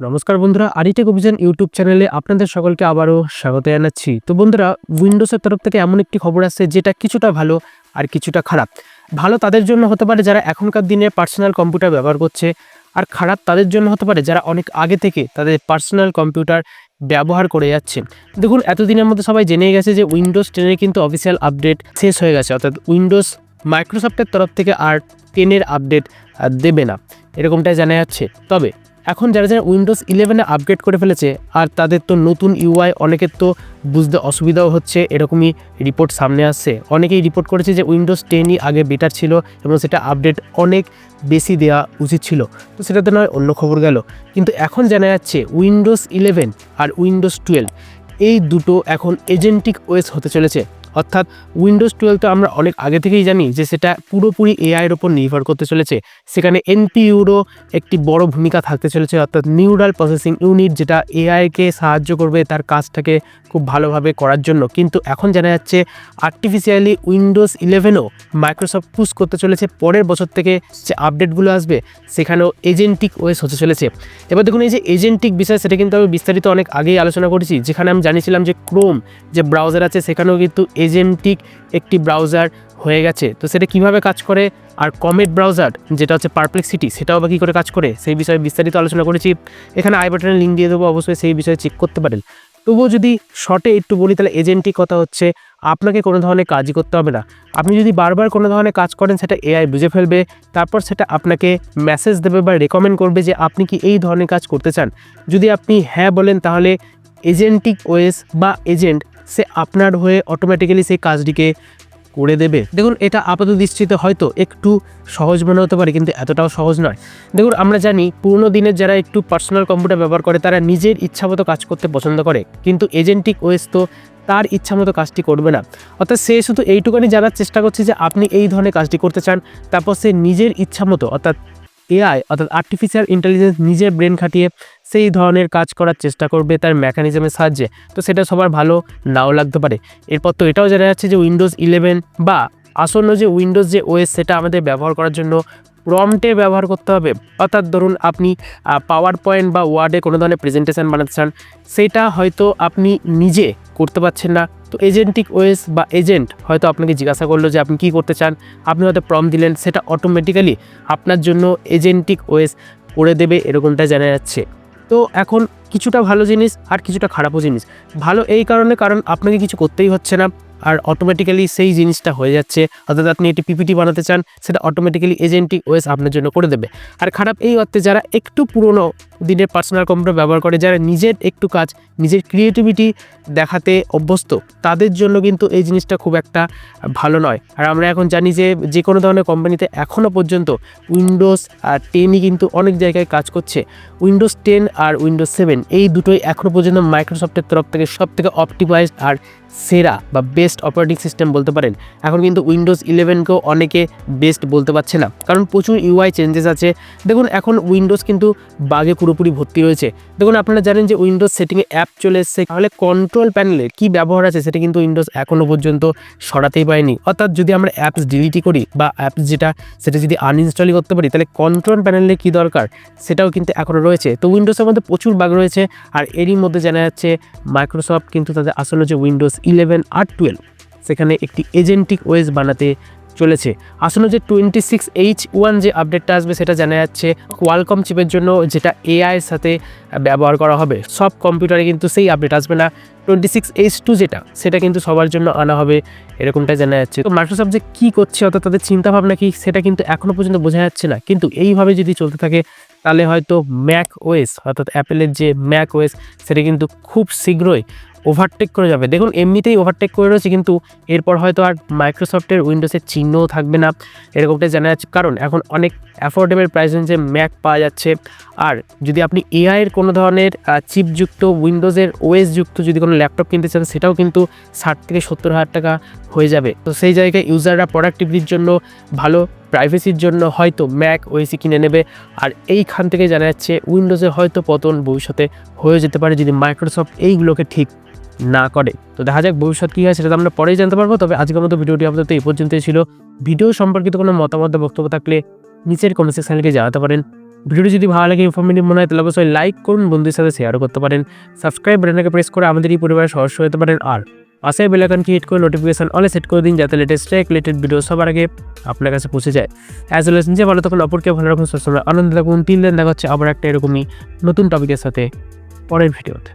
নমস্কার বন্ধুরা আরিটেক অভিযান ইউটিউব চ্যানেলে আপনাদের সকলকে আবারও স্বাগত জানাচ্ছি। তো বন্ধুরা, উইন্ডোজের তরফ থেকে এমন একটি খবর আসছে যেটা কিছুটা ভালো আর কিছুটা খারাপ। ভালো তাদের জন্য হতে পারে যারা এখনকার দিনে পার্সোনাল কম্পিউটার ব্যবহার করছে আর খারাপ তাদের জন্য হতে পারে যারা অনেক আগে থেকে তাদের পার্সোনাল কম্পিউটার ব্যবহার করে যাচ্ছে। দেখুন, এতদিনের মধ্যে সবাই জেনে গেছে যে উইন্ডোজ টেনের কিন্তু অফিসিয়াল আপডেট শেষ হয়ে গেছে, অর্থাৎ উইন্ডোজ মাইক্রোসফটের তরফ থেকে আর টেনের আপডেট দেবে না। এরকমটাই জানা যাচ্ছে। তবে এখন যারা যারা উইন্ডোজ ইলেভেনে আপগ্রেড করে ফেলেছে, আর তাদের তো নতুন ইউআই অনেকের তো বুঝতে অসুবিধাও হচ্ছে, এরকমই রিপোর্ট সামনে আসছে। অনেকেই রিপোর্ট করেছে যে উইন্ডোজ টেনই আগে বেটার ছিল এবং সেটা আপডেট অনেক বেশি দেওয়া উচিত ছিল। তো সেটাতে নয়, অন্য খবর গেল। কিন্তু এখন জানা যাচ্ছে উইন্ডোজ ইলেভেন আর উইন্ডোজ টুয়েলভ এই দুটো এখন এজেন্টিক ওয়েস হতে চলেছে। অর্থাৎ উইন্ডোজ টুয়েলভ তো আমরা অনেক আগে থেকেই জানি যে সেটা পুরোপুরি এআইয়ের ওপর নির্ভর করতে চলেছে। সেখানে এনপিইউরও একটি বড় ভূমিকা থাকতে চলেছে, অর্থাৎ নিউরাল প্রসেসিং ইউনিট যেটা এআইকে সাহায্য করবে তার কাজটাকে খুব ভালোভাবে করার জন্য। কিন্তু এখন জানা যাচ্ছে আর্টিফিশিয়ালি উইন্ডোজ ইলেভেনও মাইক্রোসফট পুশ করতে চলেছে। পরের বছর থেকে যে আপডেটগুলো আসবে, সেখানেও এজেন্টিক ওয়েস হতে চলেছে। এবার দেখুন, এই যে এজেন্টিক বিষয়, সেটা কিন্তু আমি বিস্তারিত অনেক আগেই আলোচনা করেছি। যেখানে আমি জানিয়েছিলাম যে ক্রোম যে ব্রাউজার আছে, সেখানেও কিন্তু এজেন্টিক একটি ব্রাউজার হয়ে গেছে। তো সেটা কীভাবে কাজ করে? আর কমেট ব্রাউজার যেটা হচ্ছে পারপ্লেক্সিটি সেটাও বা কী করে কাজ করে? সেই বিষয়ে বিস্তারিত আলোচনা করেছি। এখানে আই বাটনের লিঙ্ক দিয়ে দেবো, অবশ্যই সেই বিষয়ে চেক করতে পারেন। তবুও যদি শর্টে একটু বলি, তাহলে এজেন্টিক কথা হচ্ছে, আপনাকে কোনো ধরনের কাজই করতে হবে না। আপনি যদি বারবার কোনো ধরনের কাজ করেন, সেটা এআই বুঝে ফেলবে, তারপর সেটা আপনাকে মেসেজ দেবে বা রেকমেন্ড করবে যে আপনি কি এই ধরনের কাজ করতে চান। যদি আপনি হ্যাঁ বলেন, তাহলে এজেন্টিক ওয়েস বা এজেন্ট সে আপনার হয়ে অটোমেটিক্যালি সেই কাজটিকে করে দেবে। দেখুন, এটা আপাত দৃষ্টিতে হয়তো একটু সহজ মনে হতে পারে, কিন্তু এতটাও সহজ নয়। দেখুন, আমরা জানি পুরোনো দিনের যারা একটু পার্সোনাল কম্পিউটার ব্যবহার করে, তারা নিজের ইচ্ছামতো কাজ করতে পছন্দ করে। কিন্তু এজেন্টিক ওয়েস তো তার ইচ্ছামতো কাজটি করবে না। অর্থাৎ সে শুধু এইটুকানি জানার চেষ্টা করছে যে আপনি এই ধরনের কাজটি করতে চান, তারপর সে নিজের ইচ্ছামতো অর্থাৎ এআই, অর্থাৎ আর্টিফিশিয়াল ইন্টেলিজেন্স নিজের ব্রেন খাটিয়ে সেই ধরনের কাজ করার চেষ্টা করবে তার মেকানিজমের সাহায্যে। তো সেটা সবার ভালো নাও লাগতে পারে। এরপর তো এটাও জানা যাচ্ছে যে উইন্ডোজ ইলেভেন বা আসন্ন যে উইন্ডোজ যে ওএস সেটা আমাদের ব্যবহার করার জন্য প্রম্পটে ব্যবহার করতে হবে। অর্থাৎ ধরুন আপনি পাওয়ার পয়েন্ট বা ওয়ার্ডে কোনো ধরনের প্রেজেন্টেশন বানাতে চান, সেটা হয়তো আপনি নিজে করতে পারছেন না। তো এজেন্টিক ওয়েস বা এজেন্ট হয়তো আপনাকে জিজ্ঞাসা করল যে আপনি কী করতে চান, আপনি হয়তো প্রম দিলেন, সেটা অটোমেটিক্যালি আপনার জন্য এজেন্টিক ওয়েস করে দেবে, এরকমটা জানা যাচ্ছে। তো এখন কিছুটা ভালো জিনিস আর কিছুটা খারাপও জিনিস। ভালো এই কারণে, কারণ আপনাকে কিছু করতেই হচ্ছে না। আর অটোমেটিক্যালি সেই জিনিসটা হয়ে যাচ্ছে। অর্থাৎ আপনি এটি পিপিটি বানাতে চান, সেটা অটোমেটিক্যালি এজেন্টটি ওয়েস আপনার জন্য করে দেবে। আর খারাপ এই অর্থে যারা একটু পুরনো দিনের পার্সোনাল কম্পিউটার ব্যবহার করে যারা নিজের একটু কাজ, নিজের ক্রিয়েটিভিটি দেখাতে অভ্যস্ত, তাদের জন্য কিন্তু এই জিনিসটা খুব একটা ভালো নয়। আর আমরা এখন জানি যে যে কোনো ধরনের কোম্পানিতে এখনও পর্যন্ত উইন্ডোজ আর টেনই কিন্তু অনেক জায়গায় কাজ করছে। উইন্ডোজ টেন আর উইন্ডোজ সেভেন এই দুটোই এখনও পর্যন্ত মাইক্রোসফটের তরফ থেকে সব থেকে অপটিমাইজড আর সেরা বা বেস্ট অপারেটিং সিস্টেম বলতে পারেন। এখন কিন্তু উইন্ডোজ ইলেভেনকেও অনেকে বেস্ট বলতে পারছে না। কারণ প্রচুর ইউআই চেঞ্জেস আছে। দেখুন, এখন উইন্ডোজ কিন্তু বাগে পুরোপুরি ভর্তি রয়েছে। দেখুন, আপনারা জানেন যে উইন্ডোজ সেটিংয়ে অ্যাপ চলে এসছে। তাহলে কন্ট্রোল প্যানেলে কী ব্যবহার আছে সেটা কিন্তু উইন্ডোজ এখনও পর্যন্ত সরাতেই পারেনি। অর্থাৎ যদি আমরা অ্যাপস ডিলিটই করি বা অ্যাপস যেটা, সেটা যদি আনইনস্টলই করতে পারি, তাহলে কন্ট্রোল প্যানেলে কী দরকার? সেটাও কিন্তু এখনও রয়েছে। তো উইন্ডোজের মধ্যে প্রচুর বাগ রয়েছে। আর এরই মধ্যে জানা যাচ্ছে মাইক্রোসফট কিন্তু তাদের আসলে যে উইন্ডোজ ইলেভেন আর টুয়েলভ সেখানে একটি এজেন্টিক ওয়েজ বানাতে চলেছে। আসলে যে টোয়েন্টি সিক্স এইচ ওয়ান যে আপডেটটা আসবে সেটা জানা যাচ্ছে কোয়ালকম চিপের জন্য, যেটা এআইয়ের সাথে ব্যবহার করা হবে। সব কম্পিউটারে কিন্তু সেই আপডেট আসবে না। টোয়েন্টি সিক্স এইচ টু যেটা, সেটা কিন্তু সবার জন্য আনা হবে, এরকমটাই জানা যাচ্ছে। তো মাইক্রোসফট যে কী করছে অর্থাৎ তাদের চিন্তাভাবনা কি, সেটা কিন্তু এখনও পর্যন্ত বোঝা যাচ্ছে না। কিন্তু এইভাবে যদি চলতে থাকে, তাহলে হয়তো ম্যাক ওয়েস অর্থাৎ অ্যাপেলের যে ম্যাক ওয়েস সেটা কিন্তু খুব শীঘ্রই ওভারটেক করে যাবে। দেখুন, এমনিতেই ওভারটেক করে রয়েছে, কিন্তু এরপর হয়তো আর মাইক্রোসফটের উইন্ডোজের চিহ্নও থাকবে না, এরকমটাই জানা যাচ্ছে। কারণ এখন অনেক অ্যাফোর্ডেবল প্রাইস রেঞ্জে ম্যাক পাওয়া যাচ্ছে। আর যদি আপনি এআইয়ের কোনো ধরনের চিপযুক্ত উইন্ডোজের ওএস যুক্ত যদি কোনো ল্যাপটপ কিনতে চান, সেটাও কিন্তু ষাট থেকে সত্তর হাজার টাকা হয়ে যাবে। তো সেই জায়গায় ইউজাররা প্রোডাক্টিভিটির জন্য, ভালো প্রাইভেসির জন্য হয়তো ম্যাক ওএসি কিনে নেবে। আর এইখান থেকে জানা যাচ্ছে উইন্ডোজে হয়তো পতন ভবিষ্যতে হয়ে যেতে পারে যদি মাইক্রোসফট এইগুলোকে ঠিক না করে। তো দেখা যাক ভবিষ্যৎ কী হয়, সেটা তো আমরা পরেই জানতে পারব। তবে আজকের মতো ভিডিওটি আমাদের তো এই পর্যন্তই ছিল। ভিডিও সম্পর্কিত কোনো মতামত বক্তব্য থাকলে নিচের কমেন্ট সেকশনে জানাতে পারেন। ভিডিওটি যদি ভালো লাগে ইনফরমেটিভ মনে হয়, তাহলে অবশ্যই লাইক করুন, বন্ধুদের সাথে শেয়ারও করতে পারেন। সাবস্ক্রাইব বাটনটাকে প্রেস করে আমাদের এই পরিবারের সদস্য হতে পারেন। আর পাশে বেলাকানকে হিট করে নোটিফিকেশন অলে সেট করে দিন, যাতে লেটেস্ট ট্রেক রিলেটেড ভিডিও সবার আগে আপনার কাছে পৌঁছে যায়। অ্যাজ ওয়েল নিজে ভালো থাকুন, অপরকে ভালো রাখুন সবসময় আনন্দ থাকুন। তিন দিন দেখা হচ্ছে আবার একটা এরকমই নতুন টপিকের সাথে পরের ভিডিওতে।